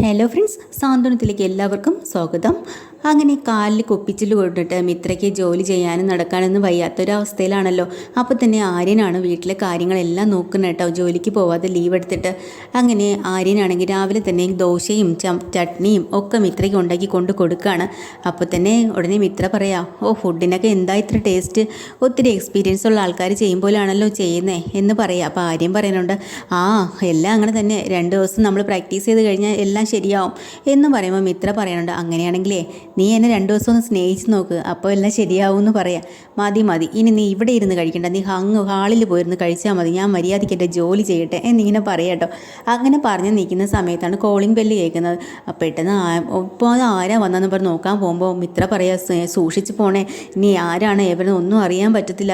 Hello friends സാന്ത്വനത്തിലേക്ക് എല്ലാവർക്കും സ്വാഗതം. അങ്ങനെ കാലിൽ കൊപ്പിച്ചിൽ കൊണ്ടിട്ട് മിത്രയ്ക്ക് ജോലി ചെയ്യാനും നടക്കാനൊന്നും വയ്യാത്തൊരവസ്ഥയിലാണല്ലോ. അപ്പോൾ തന്നെ ആര്യനാണ് വീട്ടിലെ കാര്യങ്ങളെല്ലാം നോക്കുന്നത് കേട്ടോ. ജോലിക്ക് പോവാതെ ലീവ് എടുത്തിട്ട്. അങ്ങനെ ആര്യനാണെങ്കിൽ രാവിലെ തന്നെ ദോശയും ചട്നിയും ഒക്കെ മിത്രയ്ക്ക് ഉണ്ടാക്കി കൊണ്ട് കൊടുക്കുകയാണ് അപ്പോൾ തന്നെ ഉടനെ മിത്ര പറയാം ഓ ഫുഡിനൊക്കെ എന്താ ഇത്ര ടേസ്റ്റ് ഒത്തിരി എക്സ്പീരിയൻസ് ഉള്ള ആൾക്കാർ ചെയ്യുമ്പോഴാണല്ലോ ചെയ്യുന്നേ എന്ന് പറയാം. അപ്പോൾ ആര്യം പറയുന്നുണ്ട് ആ എല്ലാം അങ്ങനെ തന്നെ. രണ്ട് ദിവസം നമ്മൾ പ്രാക്ടീസ് ചെയ്ത് കഴിഞ്ഞാൽ എല്ലാം ശരിയാവും. എന്ന് പറയുമ്പോൾ മിത്ര പറയുന്നുണ്ട് അങ്ങനെയാണെങ്കിലേ നീ എന്നെ രണ്ട് ദിവസം ഒന്ന് സ്നേഹിച്ച് നോക്ക് അപ്പോൾ എല്ലാം ശരിയാവും എന്ന് പറയാം. മതി മതി ഇനി നീ ഇവിടെ ഇരുന്ന് കഴിക്കണ്ട നീ അങ്ങ് ഹാളിൽ പോയിരുന്ന് കഴിച്ചാൽ മതി ഞാൻ മര്യാദയ്ക്ക് എന്റെ ജോലി ചെയ്യട്ടെ എന്നിങ്ങനെ പറയട്ടോ അങ്ങനെ പറഞ്ഞ് നിൽക്കുന്ന സമയത്താണ് കോളിംഗ് ബെല്ല് കേൾക്കുന്നത്. പെട്ടെന്ന് ഇപ്പോൾ ആരാ വന്നതെന്ന് പറഞ്ഞ് നോക്കാൻ പോകുമ്പോൾ മിത്ര പറയാ സൂക്ഷിച്ച് പോണേ ഇനി ആരാണ് എവിടെ ഒന്നും അറിയാൻ പറ്റത്തില്ല.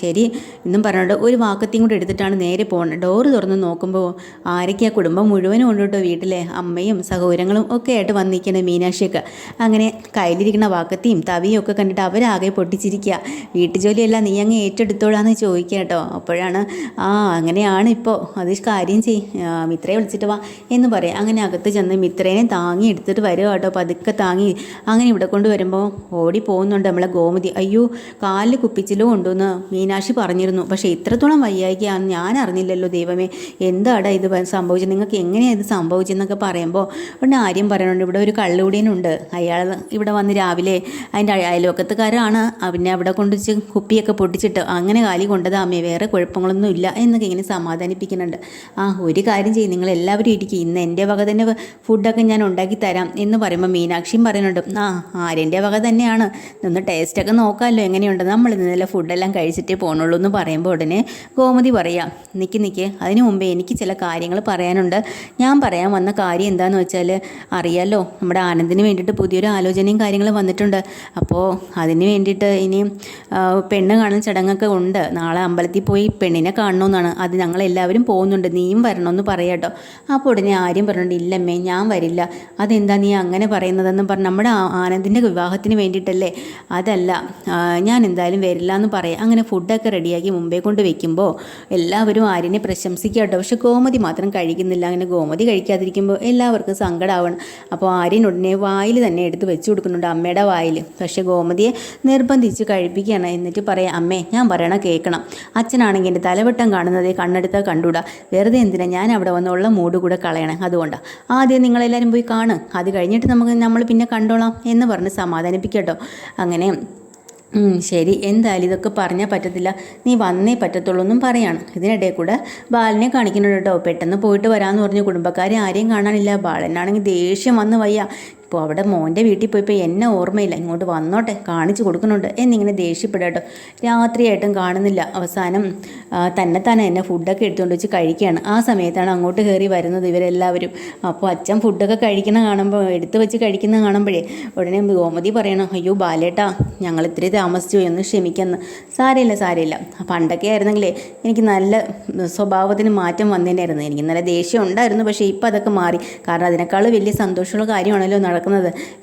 ശരി എന്നും പറഞ്ഞിട്ട് ഒരു വാക്കത്തെയും കൂടെ എടുത്തിട്ടാണ് നേരെ പോകുന്നത് ഡോറ് തുറന്ന് നോക്കുമ്പോൾ ആരൊക്കെയാ കുടുംബം മുഴുവനും ഉണ്ട് കേട്ടോ വീട്ടിലെ. അമ്മയും സഹോദരങ്ങളും ഒക്കെ ആയിട്ട് വന്നിരിക്കുന്നത് മീനാക്ഷിയൊക്കെ. അങ്ങനെ കയ്യിലിരിക്കുന്ന വാക്കത്തിയും തവിയും ഒക്കെ കണ്ടിട്ട് അവരാകെ പൊട്ടിച്ചിരിക്കുക വീട്ടുജോലിയെല്ലാം നീ അങ്ങ് ഏറ്റെടുത്തോളാന്ന് ചോദിക്കുക കേട്ടോ അപ്പോഴാണ് ആ അങ്ങനെയാണ് ഇപ്പോൾ അത് കാര്യം ചെയ്. മിത്രയെ വിളിച്ചിട്ട് വാ. എന്ന് പറയാം. അങ്ങനെ അകത്ത് ചെന്ന് മിത്രേനെ താങ്ങി എടുത്തിട്ട് വരിക കേട്ടോ പതുക്കെ താങ്ങി. അങ്ങനെ ഇവിടെ കൊണ്ട് വരുമ്പോൾ ഓടി പോകുന്നുണ്ട് നമ്മളെ ഗോമതി. അയ്യോ കാലിൽ കുപ്പിച്ചിലും ഉണ്ടെന്ന് മീനാക്ഷി പറഞ്ഞിരുന്നു. പക്ഷേ ഇത്രത്തോളം വയ്യായികയാണെന്ന് ഞാൻ അറിഞ്ഞില്ലല്ലോ ദൈവമേ. എന്താടാ ഇത് സംഭവിച്ചത്? നിങ്ങൾക്ക് എങ്ങനെയാണ് ഇത് സംഭവിച്ചതെന്നൊക്കെ പറയുമ്പോൾ ഉടനെ ആര്യം പറയുന്നുണ്ട് ഇവിടെ ഒരു കള്ളുകൂടിയനുണ്ട്. അയാൾ ഇവിടെ വന്ന് രാവിലെ അതിന്റെ അയൽവക്കത്തുകാരാണ്. പിന്നെ അവിടെ കൊണ്ട് കുപ്പിയൊക്കെ പൊട്ടിച്ചിട്ട് അങ്ങനെ കാലി കൊണ്ടത് അമ്മയെ വേറെ കുഴപ്പങ്ങളൊന്നും ഇല്ല എന്നൊക്കെ ഇങ്ങനെ സമാധാനിപ്പിക്കുന്നുണ്ട്. ആ ഒരു കാര്യം ചെയ്യും. നിങ്ങൾ എല്ലാവരും ഇരിക്കും. ഇന്ന് എന്റെ വക തന്നെ ഫുഡൊക്കെ ഞാൻ ഉണ്ടാക്കി തരാം എന്ന് പറയുമ്പോൾ മീനാക്ഷിയും പറയുന്നുണ്ട്. ആ ആര്യന്റെ വക തന്നെയാണ്. നിന്ന് ടേസ്റ്റൊക്കെ നോക്കാമല്ലോ എങ്ങനെയുണ്ട്? നമ്മൾ ഇന്നലെ ഫുഡെല്ലാം കഴിച്ചിട്ടേ പോകണുള്ളൂ എന്ന് പറയുമ്പോൾ ഉടനെ ഗോമതി പറയാം നിൽക്കി നിൽക്കേ അതിനു മുമ്പേ എനിക്ക് ചില കാര്യങ്ങൾ പറയാനുണ്ട്. ഞാൻ പറയാൻ വന്ന കാര്യം എന്താണെന്ന് വെച്ചാൽ അറിയാലോ നമ്മുടെ ആനന്ദിന് വേണ്ടിയിട്ട് പുതിയൊരു ആലോചനയും കാര്യങ്ങളും വന്നിട്ടുണ്ട്. അപ്പോൾ അതിന് വേണ്ടിയിട്ട് ഇനി പെണ്ണ് കാണുന്ന ചടങ്ങൊക്കെ ഉണ്ട്. നാളെ അമ്പലത്തിൽ പോയി പെണ്ണിനെ കാണണമെന്നാണ് അത് ഞങ്ങളെല്ലാവരും പോകുന്നുണ്ട്. നീയും വരണമെന്ന് പറയാട്ടോ അപ്പോൾ ഉടനെ ആര്യം പറഞ്ഞിട്ടുണ്ട് ഇല്ലമ്മേ ഞാൻ വരില്ല. അതെന്താ നീ അങ്ങനെ പറയുന്നതെന്ന് പറഞ്ഞ് നമ്മുടെ ആനന്ദിന്റെ വിവാഹത്തിന് വേണ്ടിയിട്ടല്ലേ? അതല്ല ഞാൻ എന്തായാലും വരില്ല എന്ന് പറയാം. അങ്ങനെ ഫുഡൊക്കെ റെഡിയാക്കി മുമ്പേ കൊണ്ട് വെക്കുമ്പോൾ എല്ലാവരും ആര്യനെ പ്രശംസിക്കാട്ടോ. കേട്ടോ പക്ഷെ ഗോമതി മാത്രം കഴിക്കുന്നില്ല. അങ്ങനെ ഗോമതി കഴിക്കാതിരിക്കുമ്പോൾ എല്ലാവർക്കും സങ്കടമാവണം അപ്പോൾ ആര്യൻ ഉടനെ വായിൽ തന്നെ എടുത്ത് വെച്ച് കൊടുക്കുന്നുണ്ട് അമ്മയുടെ വായിൽ. പക്ഷെ ഗോമതിയെ നിർബന്ധിച്ച് കഴിപ്പിക്കുകയാണ്. എന്നിട്ട് പറയാം അമ്മേ ഞാൻ പറയണ കേൾക്കണം അച്ഛനാണെങ്കിൽ എന്റെ തലവട്ടം കാണുന്നത് കണ്ണെടുത്താൽ കണ്ടുകൂടാ വെറുതെ എന്തിനാ ഞാൻ അവിടെ വന്നുള്ള മൂഡ് കൂടെ കളയണേ? അതുകൊണ്ടാണ് ആദ്യം നിങ്ങളെല്ലാവരും പോയി കാണും. അത് കഴിഞ്ഞിട്ട് നമുക്ക് നമ്മൾ പിന്നെ കണ്ടോളാം എന്ന് പറഞ്ഞ് സമാധാനിപ്പിക്കട്ടോ. അങ്ങനെ ശരി. എന്തായാലും ഇതൊക്കെ പറഞ്ഞാൽ പറ്റത്തില്ല. നീ വന്നേ പറ്റത്തുള്ളൂ എന്നും പറയാണ്. ഇതിനിടയിൽ കൂടെ ബാലനെ കാണിക്കുന്നുണ്ട് കേട്ടോ. പെട്ടെന്ന് പോയിട്ട് വരാമെന്ന് പറഞ്ഞ് കുടുംബക്കാരെ ആരെയും കാണാനില്ല. ബാലനാണെങ്കിൽ ദേഷ്യം വന്ന് വയ്യ. ഇപ്പോൾ അവിടെ മോന്റെ വീട്ടിൽ പോയപ്പോൾ എന്നെ ഓർമ്മയില്ല. ഇങ്ങോട്ട് വന്നോട്ടെ കാണിച്ചു കൊടുക്കുന്നുണ്ട്. എന്നിങ്ങനെ ദേഷ്യപ്പെടാട്ടോ രാത്രിയായിട്ടും കാണുന്നില്ല. അവസാനം തന്നെ തന്നെ എന്നെ ഫുഡൊക്കെ എടുത്തുകൊണ്ട് വെച്ച് കഴിക്കുകയാണ്. ആ സമയത്താണ് അങ്ങോട്ട് കയറി വരുന്നത് ഇവരെല്ലാവരും. അപ്പോൾ അച്ഛൻ ഫുഡൊക്കെ കഴിക്കുന്ന കാണുമ്പോൾ എടുത്തു വെച്ച് കഴിക്കുന്ന കാണുമ്പോഴേ ഉടനെ ഗോമതി പറയണം അയ്യോ ബാലേട്ടാ ഞങ്ങൾ ഇത്തിരി താമസിച്ചു ഒന്ന് ക്ഷമിക്കെന്ന്. സാരമില്ല സാരമില്ല പണ്ടൊക്കെ ആയിരുന്നെങ്കിലേ എനിക്ക് നല്ല സ്വഭാവത്തിന് മാറ്റം വന്നേനായിരുന്നു. എനിക്ക് നല്ല ദേഷ്യം ഉണ്ടായിരുന്നു പക്ഷേ ഇപ്പോൾ അതൊക്കെ മാറി. കാരണം അതിനേക്കാൾ വലിയ സന്തോഷമുള്ള കാര്യമാണല്ലോ നടക്കുന്നത്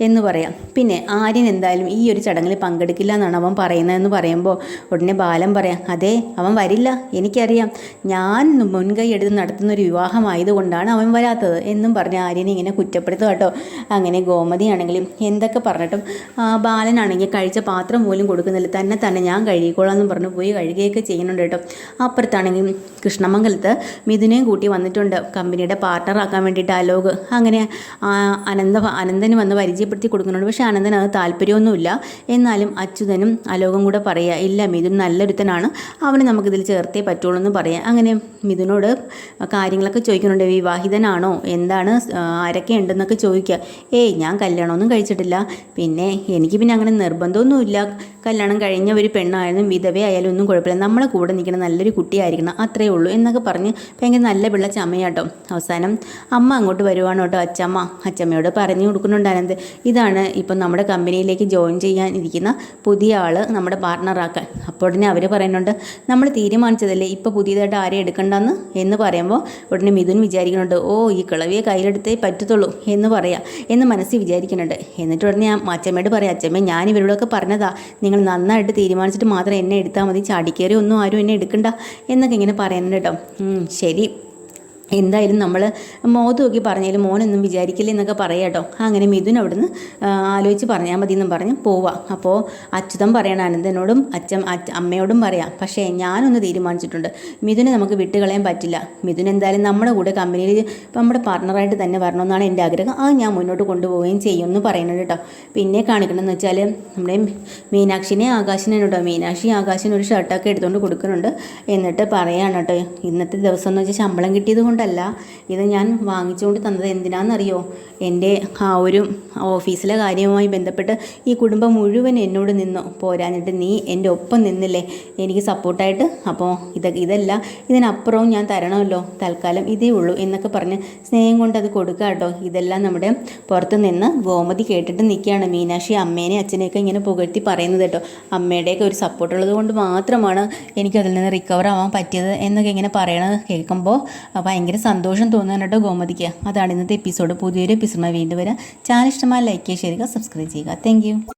എന്ന് പറയാം. പിന്നെ ആര്യൻ എന്തായാലും ഈ ഒരു ചടങ്ങിൽ പങ്കെടുക്കില്ല എന്നാണ് അവൻ പറയുന്നതെന്ന് പറയുമ്പോൾ ഉടനെ ബാലൻ പറയാം അതെ അവൻ വരില്ല എനിക്കറിയാം. ഞാൻ മുൻകൈ എടുത്ത് നടത്തുന്ന ഒരു വിവാഹമായതുകൊണ്ടാണ് അവൻ വരാത്തത് എന്നും പറഞ്ഞ് ആര്യനെ ഇങ്ങനെ കുറ്റപ്പെടുത്തുക കേട്ടോ. അങ്ങനെ ഗോമതിയാണെങ്കിലും എന്തൊക്കെ പറഞ്ഞിട്ടും ബാലനാണെങ്കിൽ കഴിച്ച പാത്രം പോലും കൊടുക്കുന്നില്ല. തന്നെ തന്നെ ഞാൻ കഴുകിക്കോളാം എന്ന് പറഞ്ഞ് പോയി കഴുകുകയൊക്കെ ചെയ്യുന്നുണ്ട് കേട്ടോ. അപ്പുറത്താണെങ്കിൽ കൃഷ്ണമംഗലത്ത് മിഥുനെയും കൂട്ടി വന്നിട്ടുണ്ട്. കമ്പനിയുടെ പാർട്ണറാക്കാൻ വേണ്ടിയിട്ട് അലോക്. അങ്ങനെ അനന്ത അനന്ത അനന്തന് വന്ന് പരിചയപ്പെടുത്തി കൊടുക്കുന്നുണ്ട് പക്ഷേ അനന്തന് അത് താല്പര്യമൊന്നുമില്ല. എന്നാലും അച്യുതനും അലോകം കൂടെ പറയുക ഇല്ല മിഥുൻ നല്ലൊരുത്തനാണ്. അവനെ നമുക്കിതിൽ ചേർത്തേ പറ്റുള്ളൂ എന്ന് പറയാം. അങ്ങനെ മിഥുനോട് കാര്യങ്ങളൊക്കെ ചോദിക്കുന്നുണ്ട് വിവാഹിതനാണോ? എന്താണ്? ആരൊക്കെ ഉണ്ടെന്നൊക്കെ ചോദിക്കുക ഏയ് ഞാൻ കല്യാണമൊന്നും കഴിച്ചിട്ടില്ല. പിന്നെ എനിക്ക് പിന്നെ അങ്ങനെ നിർബന്ധമൊന്നുമില്ല. കല്യാണം കഴിഞ്ഞ ഒരു പെണ്ണായാലും വിധവയായാലും ഒന്നും കുഴപ്പമില്ല. നമ്മളെ കൂടെ നിൽക്കുന്ന നല്ലൊരു കുട്ടിയായിരിക്കണം അത്രേ ഉള്ളൂ എന്നൊക്കെ പറഞ്ഞ് ഭയങ്കര നല്ല പിള്ള ചമയാട്ടോ. അവസാനം അമ്മ അങ്ങോട്ട് വരുവാണോട്ടോ അച്ചമ്മ അച്ചമ്മയോട് പറഞ്ഞു അനന്ത് ഇതാണ് ഇപ്പം നമ്മുടെ കമ്പനിയിലേക്ക് ജോയിൻ ചെയ്യാൻ ഇരിക്കുന്ന പുതിയ ആൾ നമ്മുടെ പാർട്ണറാക്കാൻ അപ്പോൾ ഉടനെ അവർ പറയുന്നുണ്ട് നമ്മൾ തീരുമാനിച്ചതല്ലേ ഇപ്പോൾ പുതിയതായിട്ട് ആരെ എടുക്കണ്ടെന്ന്? എന്ന് പറയുമ്പോൾ ഉടനെ മിഥുൻ വിചാരിക്കുന്നുണ്ട് ഓ ഈ കിളവിയെ കയ്യിലെടുത്തേ പറ്റത്തുള്ളൂ എന്ന് പറയാം എന്ന് മനസ്സിൽ വിചാരിക്കുന്നുണ്ട്. എന്നിട്ട് ഉടനെ ഞാൻ അച്ഛമ്മയോട് പറയാം അച്ഛമ്മ ഞാൻ ഇവരോടൊക്കെ പറഞ്ഞതാ നിങ്ങൾ നന്നായിട്ട് തീരുമാനിച്ചിട്ട് മാത്രം എന്നെ എടുത്താൽ മതി ചാടിക്കേറി ഒന്നും ആരും എന്നെ എടുക്കണ്ട എന്നൊക്കെ ഇങ്ങനെ പറയുന്നുണ്ട് കേട്ടോ. ശരി. എന്തായാലും നമ്മൾ മോത് നോക്കി പറഞ്ഞാലും മോനൊന്നും വിചാരിക്കില്ല എന്നൊക്കെ പറയാം കേട്ടോ അങ്ങനെ മിഥുൻ അവിടുന്ന് ആലോചിച്ച് പറഞ്ഞാൽ മതി എന്നും പറഞ്ഞ് പോവാം. അപ്പോൾ അച്യുതം പറയണം അനന്തനോടും അച്ഛൻ അമ്മയോടും പറയാം. പക്ഷേ ഞാനൊന്ന് തീരുമാനിച്ചിട്ടുണ്ട്. മിഥുനെ നമുക്ക് വിട്ടുകളയാൻ പറ്റില്ല. മിഥുൻ എന്തായാലും നമ്മുടെ കൂടെ കമ്പനിയിൽ നമ്മുടെ പാർട്ണറായിട്ട് തന്നെ വരണമെന്നാണ് എന്റെ ആഗ്രഹം. അത് ഞാൻ മുന്നോട്ട് കൊണ്ടുപോവുകയും ചെയ്യുമെന്ന് പറയുന്നുണ്ട് കേട്ടോ പിന്നെ കാണിക്കണമെന്ന് വെച്ചാൽ നമ്മുടെ മീനാക്ഷിനെ ആകാശിനെ കേട്ടോ മീനാക്ഷി ആകാശിന് ഒരു ഷർട്ടൊക്കെ എടുത്തുകൊണ്ട് കൊടുക്കുന്നുണ്ട്. എന്നിട്ട് പറയാണ് കേട്ടോ ഇന്നത്തെ ദിവസം എന്ന് വെച്ചാൽ ശമ്പളം കിട്ടിയത് കൊണ്ടല്ല. ഇത് ഞാൻ വാങ്ങിച്ചുകൊണ്ട് തന്നത് എന്തിനാണെന്നറിയോ എന്റെ ആ ഒരു ഓഫീസിലെ കാര്യവുമായി ബന്ധപ്പെട്ട് ഈ കുടുംബം മുഴുവൻ എന്നോട് നിന്നു പോരാഞ്ഞിട്ട് നീ എന്റെ ഒപ്പം നിന്നില്ലേ? എനിക്ക് സപ്പോർട്ടായിട്ട് അപ്പോൾ ഇത് ഇതല്ല. ഇതിനപ്പുറവും ഞാൻ തരണമല്ലോ. തൽക്കാലം ഇതേ ഉള്ളൂ എന്നൊക്കെ പറഞ്ഞ് സ്നേഹം കൊണ്ട് അത് കൊടുക്കുക കേട്ടോ ഇതെല്ലാം നമ്മുടെ പുറത്ത് നിന്ന് ഗോമതി കേട്ടിട്ട് നിൽക്കുകയാണ് മീനാക്ഷി അമ്മേനെ അച്ഛനെയൊക്കെ ഇങ്ങനെ പുകഴ്ത്തി പറയുന്നത് കേട്ടോ. അമ്മയുടെയൊക്കെ ഒരു സപ്പോർട്ട് ഉള്ളത് കൊണ്ട് മാത്രമാണ് എനിക്ക് അതിൽ നിന്ന് റിക്കവർ ആവാൻ പറ്റിയത് എന്നൊക്കെ ഇങ്ങനെ പറയണത് കേൾക്കുമ്പോൾ ഭയങ്കര സന്തോഷം തോന്നുകയാണ് കേട്ടോ ഗോമതിക്ക്. അതാണ് ഇന്നത്തെ എപ്പിസോഡ് പുതിയൊരു എപ്പിസോഡുമായി വീണ്ടും വരാം. ചാനൽ ഇഷ്ടമായ ലൈക്ക് ചെയ്യുക സബ്സ്ക്രൈബ് ചെയ്യുക താങ്ക്